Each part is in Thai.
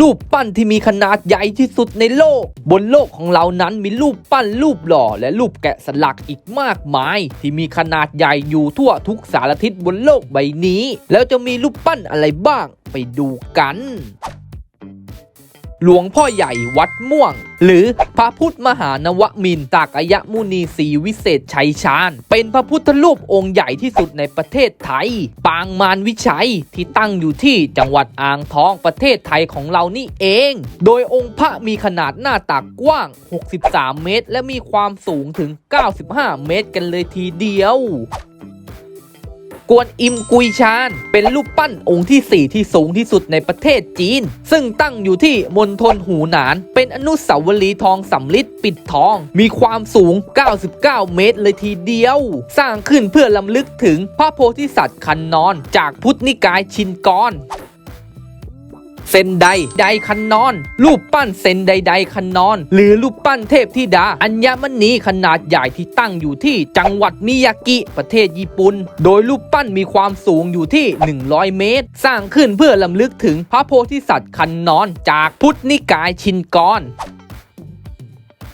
รูปปั้นที่มีขนาดใหญ่ที่สุดในโลก บนโลกของเรานั้นมีรูปปั้นรูปหล่อ และรูปแกะสลักอีกมากมาย ที่มีขนาดใหญ่อยู่ทั่วทุกสารทิศบนโลกใบนี้ แล้วจะมีรูปปั้นอะไรบ้าง ไปดูกัน หลวงพ่อใหญ่วัดม่วง หรือพระพุทธมหานวมินต์ตากยะมุนีศรีวิเศษชัยชาญ เป็นพระพุทธรูปองค์ใหญ่ที่สุดในประเทศไทย ปางมารวิชัยที่ตั้งอยู่ที่จังหวัดอ่างทองประเทศไทยของเรานี่เอง โดยองค์พระมีขนาดหน้าตักกว้าง 63 เมตร และมีความสูงถึง 95 เมตรกันเลยทีเดียว กวนอิมกุยชาน เป็นรูปปั้นองค์ที่ 4 ที่สูงที่สุดในประเทศจีน ซึ่งตั้งอยู่ที่มณฑลหูหนาน เป็นอนุสาวรีย์ทองสำริดปิดทอง มีความสูง 99 เมตรเลยทีเดียว สร้างขึ้นเพื่อลำลึกถึงพระโพธิสัตว์คันนอน จากพุทธนิกายชินกร เซนไดไดคันนอน รูปปั้นเซนไดไดคันนอน หรือรูปปั้นเทพธิดา อัญมณีขนาดใหญ่ที่ตั้งอยู่ที่จังหวัดมิยากิประเทศญี่ปุ่น โดยรูปปั้นมีความสูงอยู่ที่ 100 เมตร สร้างขึ้นเพื่อลำลึกถึงพระโพธิสัตว์คันนอนจากพุทธนิกายชินกร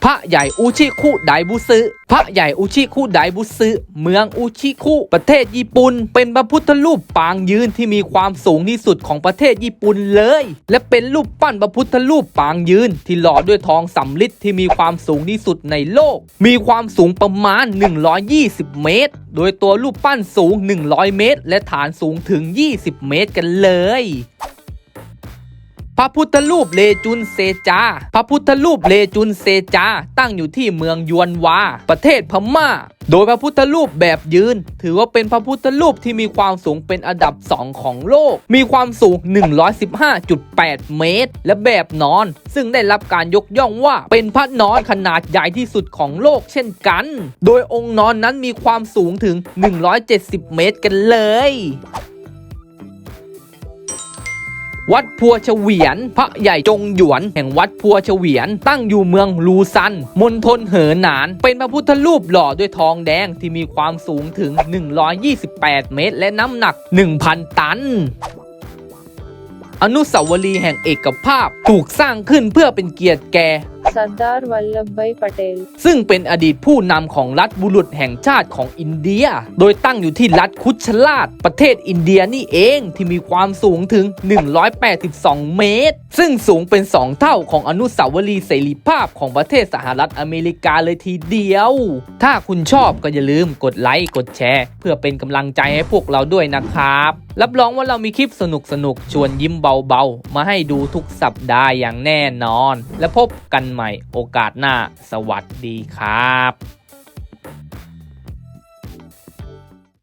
พระใหญ่อุชิคุไดบุซึพระใหญ่อุชิคุไดบุซึเมืองอุชิคุประเทศญี่ปุ่น เป็นพระพุทธรูปปางยืนที่มีความสูงที่สุดของประเทศญี่ปุ่นเลย และเป็นรูปปั้นพระพุทธรูปปางยืน ที่หล่อด้วยทองสำริดที่มีความสูงที่สุดในโลก มีความสูงประมาณ 120 เมตร โดยตัวรูปปั้นสูง 100 เมตร และฐานสูงถึง 20 เมตรกันเลย พระพุทธรูปเลจุนเซจา พระพุทธรูปเลจุนเซจา ตั้งอยู่ที่เมืองยวนวา ประเทศพม่า โดยพระพุทธรูปแบบยืน ถือว่าเป็นพระพุทธรูปที่มีความสูงเป็นอันดับ 2 ของโลก มีความสูง 115.8 เมตร และแบบนอน ซึ่งได้รับการยกย่องว่าเป็นพระนอนขนาดใหญ่ที่สุดของโลกเช่นกัน โดยองค์นอนนั้นมีความสูงถึง 170 เมตรกันเลย วัดพัวเฉวียน พระใหญ่จงหยวน แห่งวัดพัวเฉวียน ตั้งอยู่เมืองลูซัน มณฑลเหอหนาน เป็นพระพุทธรูปหล่อด้วยทองแดงที่มีความสูงถึง 128 เมตร และน้ำหนัก 1,000 ตันอนุสาวรีย์แห่งเอกภาพถูกสร้างขึ้นเพื่อเป็นเกียรติแก่ सरदार वल्लभ भाई पटेल ซึ่งเป็นอดีตผู้นำของรัฐบุรุษแห่งชาติของอินเดีย โดยตั้งอยู่ที่รัฐคุชลาดประเทศอินเดียนี่เองที่มีความสูงถึง 182 เมตร ซึ่งสูงเป็น 2 เท่าของอนุสาวรีย์เสรีภาพของประเทศสหรัฐอเมริกาเลยทีเดียว ถ้าคุณชอบก็อย่าลืมกดไลค์กดแชร์ เพื่อเป็นกำลังใจให้พวกเราด้วยนะครับ รับรองว่าเรามีคลิปสนุกๆ ชวนยิ้มเบาๆ มาให้ดูทุกสัปดาห์อย่างแน่นอน และพบกัน ใหม่โอกาสหน้า สวัสดีครับ